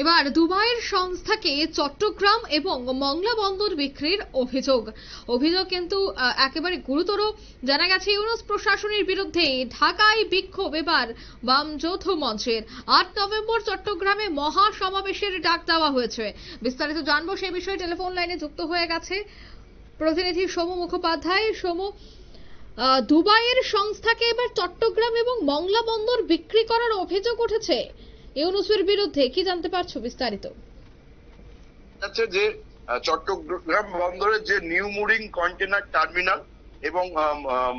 এবার দুবাইয়ের সংস্থাকে চট্টগ্রাম এবং মংলা বন্দর বিক্রির অভিযোগ। অভিযোগ কিন্তু একেবারে গুরুতর। জানা গেছে, ইউনুস প্রশাসনের বিরুদ্ধে ঢাকায় বিক্ষোভ এবার বাম যৌথ মঞ্চের। আট নভেম্বর চট্টগ্রামে মহা সমাবেশের ডাক দেওয়া হয়েছে। বিস্তারিত জানব সে বিষয়ে। টেলিফোন লাইনে যুক্ত হয়ে গেছে প্রতিনিধি সোমু মুখোপাধ্যায়। সোমু দুবাইয়ের সংস্থাকে এবার চট্টগ্রাম এবং মংলা বন্দর বিক্রি করার অভিযোগ উঠেছে। ইউনুসের বিরুদ্ধে কি জানতে পারছ বিস্তারিত? আছে যে চট্টগ্রাম বন্দরের যে নিউ মুরিং কন্টেনার টার্মিনাল এবং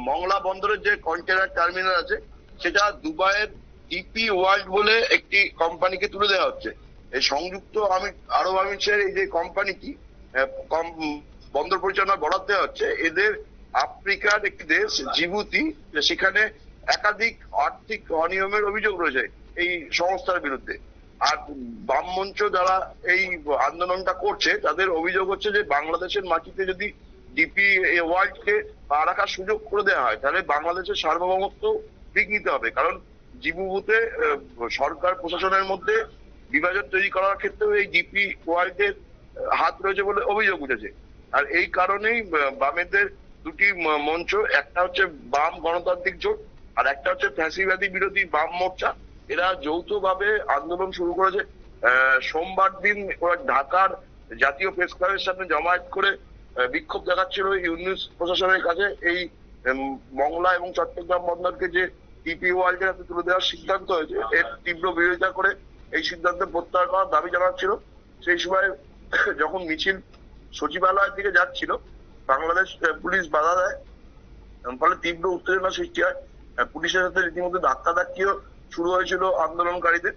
মংলা বন্দরের যে কন্টেনার টার্মিনাল আছে, সেটা দুবাইয়ের ডিপি ওয়ার্ল্ড বলে একটি কোম্পানিকে তুলে দেওয়া হচ্ছে। এই সংযুক্ত আমি, আরব আমিরের এই যে কোম্পানিটি বন্দর পরিচালনা বরাদ দেওয়া হচ্ছে, এদের আফ্রিকার একটি দেশ, জিবুতি, সেখানে একাধিক আর্থিক অনিয়মের অভিযোগ রয়েছে। এই সংস্থার বিরুদ্ধে। আর বাম মঞ্চ যারা এই আন্দোলনটা করছে, তাদের অভিযোগ হচ্ছে যে বাংলাদেশের মাটিতে যদি ডিপি ওয়ার্ল্ড কে পা রাখার সুযোগ করে দেওয়া হয়, তাহলে বাংলাদেশের সার্বভৌমত্ব বিঘ্নিত হবে। কারণ জিবুবুতে সরকার প্রশাসনের মধ্যে বিভাজন তৈরি করার ক্ষেত্রেও এই ডিপি ওয়ার্ল্ড এর হাত রয়েছে বলে অভিযোগ উঠেছে। আর এই কারণেই বামেদের দুটি মঞ্চ, একটা হচ্ছে বাম গণতান্ত্রিক জোট, আর একটা হচ্ছে ফ্যাসিবাদী বিরোধী বাম মোর্চা। এরা যৌথভাবে আন্দোলন শুরু করেছে। সোমবার দিন ওরা ঢাকার জাতীয় প্রেস ক্লাবের সামনে জমায়েত করে বিক্ষোভ দেখাচ্ছিল ইউনিস প্রশাসনের কাছে। এই মংলা এবং চট্টগ্রাম বন্দরকে যে টিপি ওয়ার্ল্ডের হাতে তুলে দেওয়ার সিদ্ধান্ত হয়েছে, এর তীব্র বিরোধিতা করে এই সিদ্ধান্ত প্রত্যাহার করার দাবি জানাচ্ছিল। সেই সময় যখন মিছিল সচিবালয়ের দিকে যাচ্ছিল, বাংলাদেশ পুলিশ বাধা দেয় ফলে তীব্র উত্তেজনা সৃষ্টি হয়। পুলিশের সাথে রীতিমতো ধাক্কাধাক্কিও শুরু হয়েছিল আন্দোলনকারীদের।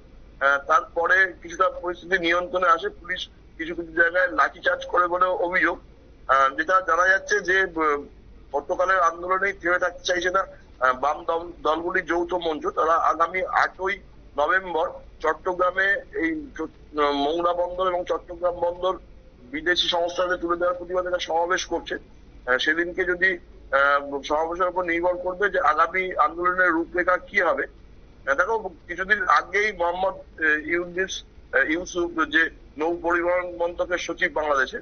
তারপরে কিছুটা পরিস্থিতি নিয়ন্ত্রণে আসে, পুলিশ কিছু কিছু জায়গায় লাঠিচার্জ করে বলে অভিযোগ। যেটা জানা যাচ্ছে যে গতকালের আন্দোলনেই থেমে থাকতে চাইছে না বাম দল- দলগুলির যৌথ মঞ্চ। তারা আগামী আটই নভেম্বর চট্টগ্রামে এই মংলা বন্দর এবং চট্টগ্রাম বন্দর বিদেশি সংস্থাদের তুলে দেওয়ার প্রতিবাদে একটা সমাবেশ করছে। সেদিনকে যদি সমাবেশের উপর নির্ভর করবে যে আগামী আন্দোলনের রূপরেখা কি হবে দেখো, কিছুদিন আগেই মোহাম্মদ ইউনিস ইউসুফ যে নৌ পরিবহন মন্ত্রকের সচিব বাংলাদেশে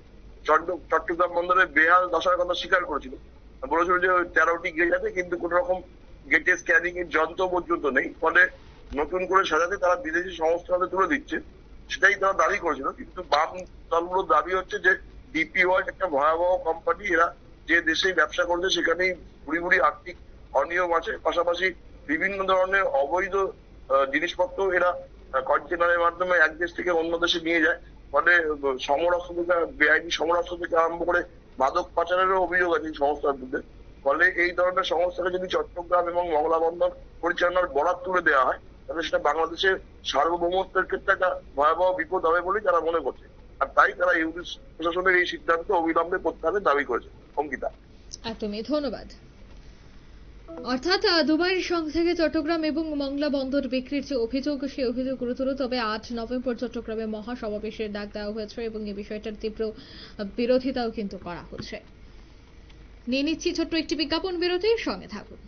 চট্টগ্রাম বন্দরে বেহাল দশার কথা স্বীকার করেছিল। বলেছিল যে তেরোটি গেট আছে, কিন্তু কোন রকম গেটে স্ক্যানিং এর যন্ত্র পর্যন্ত নেই। ফলে নতুন করে সাজাতে তারা বিদেশি সংস্থাতে তুলে দিচ্ছে, সেটাই তারা দাবি করেছিল। কিন্তু বাম দলগুলোর দাবি হচ্ছে যে ডিপি ওয়ার্ল্ড একটা ভয়াবহ কোম্পানি এরা যে দেশে ব্যবসা করছে, সেখানেই বুড়ি বুড়ি আর্থিক অনিয়ম আছে। পাশাপাশি বিভিন্ন ধরনের অবৈধ জিনিসপত্র এরা কন্টেনারের মাধ্যমে এক দেশ থেকে অন্য দেশে নিয়ে যায়। ফলে আহ, সমরাস্ত্র থেকে বেআইনি সমরাস্ত্র থেকে আরম্ভ করে মাদক পাচারেরও অভিযোগ আছে এই সংস্থার বিরুদ্ধে ফলে এই ধরনের সংস্থাকে যদি চট্টগ্রাম এবং মংলা বন্দর পরিচালনার বরাদ তুলে দেওয়া হয় তাহলে সেটা বাংলাদেশের সার্বভৌমত্বের ক্ষেত্রে একটা ভয়াবহ বিপদ হবে বলেই তারা মনে করছে। আর তাই তারা ইউনিস প্রশাসনের এই সিদ্ধান্ত অবিলম্বে প্রত্যাহারের দাবি করেছে। অঙ্কিতা। একদমই ধন্যবাদ। অর্থাৎ দুবাইয়ের সংস্থাকে চট্টগ্রাম এবং মংলা বন্দর বিক্রির যে অভিযোগ, সেই অভিযোগ গুরুতর তবে আট নভেম্বর চট্টগ্রামে মহাসমাবেশের ডাক দেওয়া হয়েছে এবং এই বিষয়টার তীব্র বিরোধিতাও কিন্তু করা হচ্ছে। নিয়ে নিচ্ছি ছোট্ট একটি বিজ্ঞাপন বিরতির সঙ্গে থাকুন।